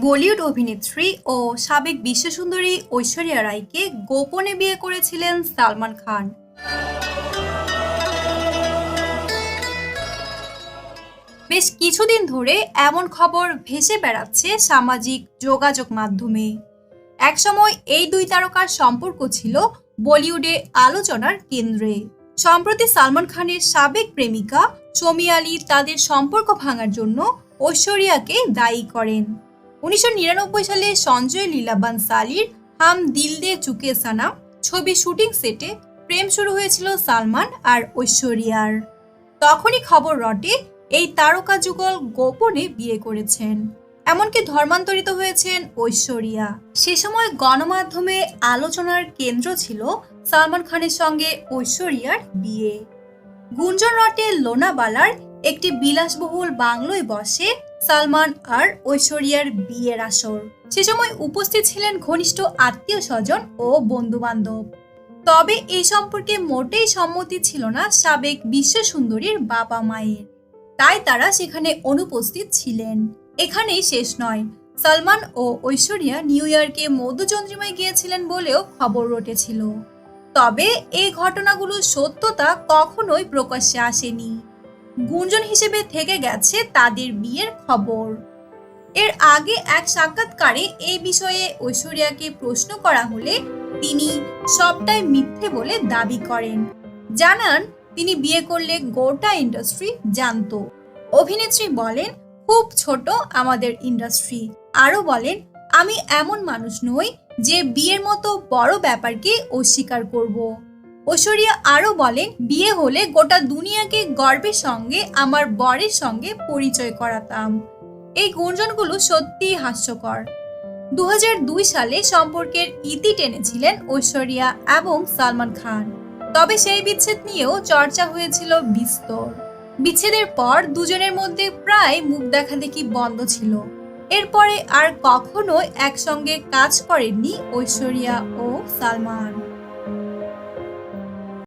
বলিউড অভিনেত্রী ও সাবেক বিশ্বসুন্দরী ঐশ্বরিয়া রায়কে গোপনে বিয়ে করেছিলেন সালমান খান। বেশ কিছুদিন ধরে এমন খবর ভেসে বেড়াচ্ছে সামাজিক যোগাযোগ মাধ্যমে। একসময় এই দুই তারকার সম্পর্ক ছিল বলিউডে আলোচনার কেন্দ্রে। সম্প্রতি সালমান খানের সাবেক প্রেমিকা সমি আলী তাদের সম্পর্ক ভাঙার জন্য ঐশ্বরিয়াকে দায়ী করেন। উনিশশো নিরানব্বই সালে সঞ্জয় লীলা বানসালির হাম দিল দে চুকে সানাম ছবি শুটিং সেটে প্রেম শুরু হয়েছিল সালমান আর ঐশ্বরিয়ার। তখনই খবর রটে এই তারকা যুগল গোপনে বিয়ে করেছেন। এমনকি ধর্মান্তরিত হয়েছেন ঐশ্বরিয়া। সে সময় গণমাধ্যমে আলোচনার কেন্দ্র ছিল সালমান খানের সঙ্গে ঐশ্বরিয়ার বিয়ে। গুঞ্জন রটে লোনাবালার একটি বিলাসবহুল বাংলোয় বসে সালমান আর ঐশ্বরিয়ার বিয়ের আসর। সে সময় উপস্থিত ছিলেন ঘনিষ্ঠ আত্মীয় স্বজন ও বন্ধু বান্ধব তবে এই সম্পর্কে মোটেই সম্মতি ছিল না সাবেক বিশ্ব সুন্দরীর বাবা মায়ের। তাই তারা সেখানে অনুপস্থিত ছিলেন। এখানেই শেষ নয়। সালমান ও ঐশ্বরিয়া নিউ ইয়র্কে মধুচন্দ্রিমায় গিয়েছিলেন বলেও খবর রটেছিল। তবে এই ঘটনাগুলোর সত্যতা কখনোই প্রকাশ্যে আসেনি। গুঞ্জন হিসেবে থেকে গেছে তাদের বিয়ের খবর। এর আগে এক সাক্ষাৎকারে এই বিষয়ে ঐশ্বরিয়াকে প্রশ্ন করা হলে তিনি সবটাই মিথ্যে বলে দাবি করেন। জানান, তিনি বিয়ে করলে গোটা ইন্ডাস্ট্রি জানতো। অভিনেত্রী বলেন, খুব ছোট আমাদের ইন্ডাস্ট্রি। আরও বলেন, আমি এমন মানুষ নই যে বিয়ের মতো বড় ব্যাপারকে অস্বীকার করব। ঐশ্বরিয়া আরও বলেন, বিয়ে হলে গোটা দুনিয়াকে গর্বের সঙ্গে, আমার বরের সঙ্গে পরিচয় করাতাম। এই গুঞ্জনগুলো সত্যিই হাস্যকর। দু হাজার দুই সালে সম্পর্কের ইতি টেনেছিলেন ঐশ্বরিয়া এবং সালমান খান। তবে সেই বিচ্ছেদ নিয়েও চর্চা হয়েছিল বিস্তর। বিচ্ছেদের পর দুজনের মধ্যে প্রায় মুখ দেখাদেখি বন্ধ ছিল। এরপরে আর কখনো একসঙ্গে কাজ করেননি ঐশ্বরিয়া ও সালমান।